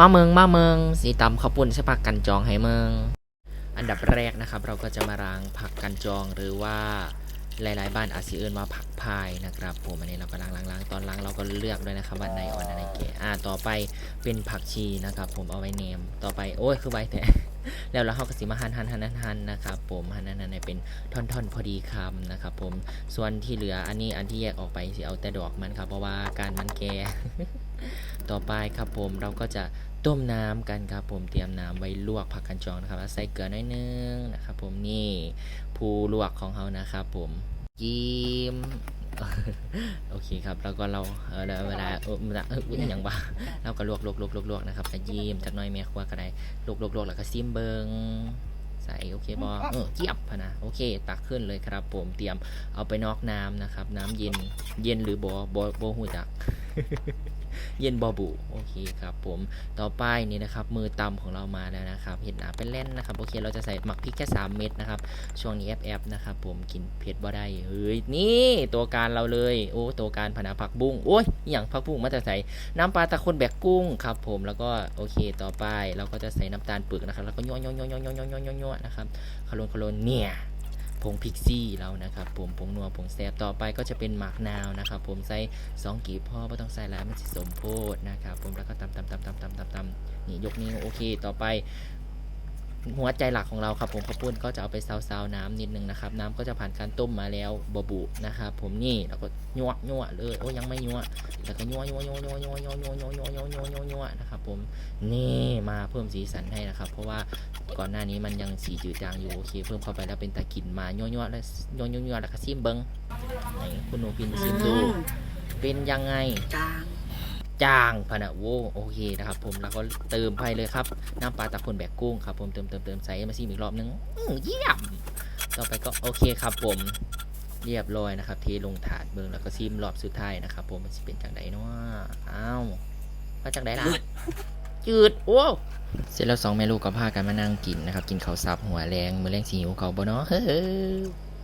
มาเมืองมาเมืองสีตำข้าวปุ้นใช่ผักกันจองให้เมือง อันดับแรกนะครับ เราก็จะมาล้างผักกันจองหรือว่าหลาย ๆ บ้านอาจจะเอิ้นว่าผักพายนะครับผมอันนี้เราก็ล้างล้างล้างตอนล้างเราก็เลือกด้วยนะครับว่าในอ่อนอะไรเก๋อ่าต่อไปเป็นผักชีนะครับ ผมเอาไว้เนมต่อไปโอ้ยคือใบแต่ แล้วเราเข้ากับสีมาหันหันหันหันนะครับผมหันหันหันเป็นท่อนๆพอดีคำนะครับผมส่วนที่เหลืออันนี้อันที่แยกออกไปสิเอาแต่ดอกมันครับเพราะว่าการมันแก่ต่อไปครับผมเราก็จะต้มน้ำกันครับผมเตรียมน้ำไว้ลวกผักกันจองนะครับใส่เกลือน้อยนึงนะครับผมนี่ผู้ลวกของเขานะครับผมยิ้ม โอเคครับแล้วก็เราเออเวลาเออเวลาอออยอหย่างบ้าเราก็ลวกลวกลวกลวกลวกนะครับก็ยิ้มจากน้อยแม่ครัวก็ได้ลวกลวกลวกแล้วก็ซิมเบิงใส่โอเคบอเออเจียบพนะโอเค ตักขึ้นเลยครับ ผมเตรียมเอาไปนอกน้ำนะครับ น้ำเย็นเย็นหรือบอบอบอหูจัก เย็นบอบูโอเคครับผมต่อไปนี่นะครับ มือตำของเรามาแล้วนะครับเห็ดหนาเป็นเล่นนะครับโอเคเราจะใส่หมักพริกแค่3เม็ดนะครับช่วงนี้แอบแอบนะครับผมกินเผ็ดบ่ได้เฮ้ยนี่ตัวการเราเลยโอ้ตัวการผนาผักบุ้งโอ้ยอย่างผักบุ้งมาจะใส่น้ำปลาตะคนแบกกุ้งครับผมแล้วก็โอเคต่อไปเราก็จะใส่น้ำตาลปึกนะครับแล้วก็ย้อนย้อนย้อนย้อนย้อนย้อนย้อนนะครับคารุนคารุนเนี่ย ผงพิกซี่เรานะครับผมผงนัวผงแซบต่อไปก็จะเป็นหมากนาวนะครับผมใส่สองกีบพ่อไม่ต้องใส่แล้วมันสิสมโพธนะครับผมแล้วก็ตำตำตำตำตำตำตำนี่ยกนี้โอเค ต่อไป หัวใจหลักของเราครับผมข้าวปุ้นก็จะเอาไปซาวๆน้ำนิดนึงนะครับ น้ำก็จะผ่านการต้มมาแล้วบบุนะครับผมนี่แล้วก็ยั่วยั่วเลยโอ้ยังไม่ยั่วแล้วก็ยั่วยั่วยั่วยั่วยั่วยั่วยั่วยั่วยั่วยั่วยั่วยั่วยั่วนะครับผมนี่มาเพิ่มสีสันให้นะครับ เพราะว่าก่อนหน้านี้มันยังสีจืดจางอยู่โอเค เพิ่มเข้าไปแล้วเป็นตะกินมายั่วๆแล้วยั่วๆๆแล้วก็ซิมเบิงไหนคุณโนพินซิมดูเป็นยังไงจาง จางพะนะโวโอเคนะครับผมแล้วก็เติมไปเลยครับ น้ำปลาตะคนแบกกุ้งครับผมเติมเติมเติมใส่มาซิมอีกรอบนึงอื้อเยี่ยมต่อไปก็โอเคครับผมเรียบร้อยนะครับเทลงถาดเบิงแล้วก็ซิมรอบสุดท้ายนะครับ ผมมันจะเป็นจากไหนเนาะอ้าวมาจากไหนล่ะจืดโอ้เสร็จแล้วสองแม่ลูกก็พากันมานั่งกินนะครับ กินข้าวซับหัวแรงมือแรงสีหิวเขาวบ่เนาะเฮ้อ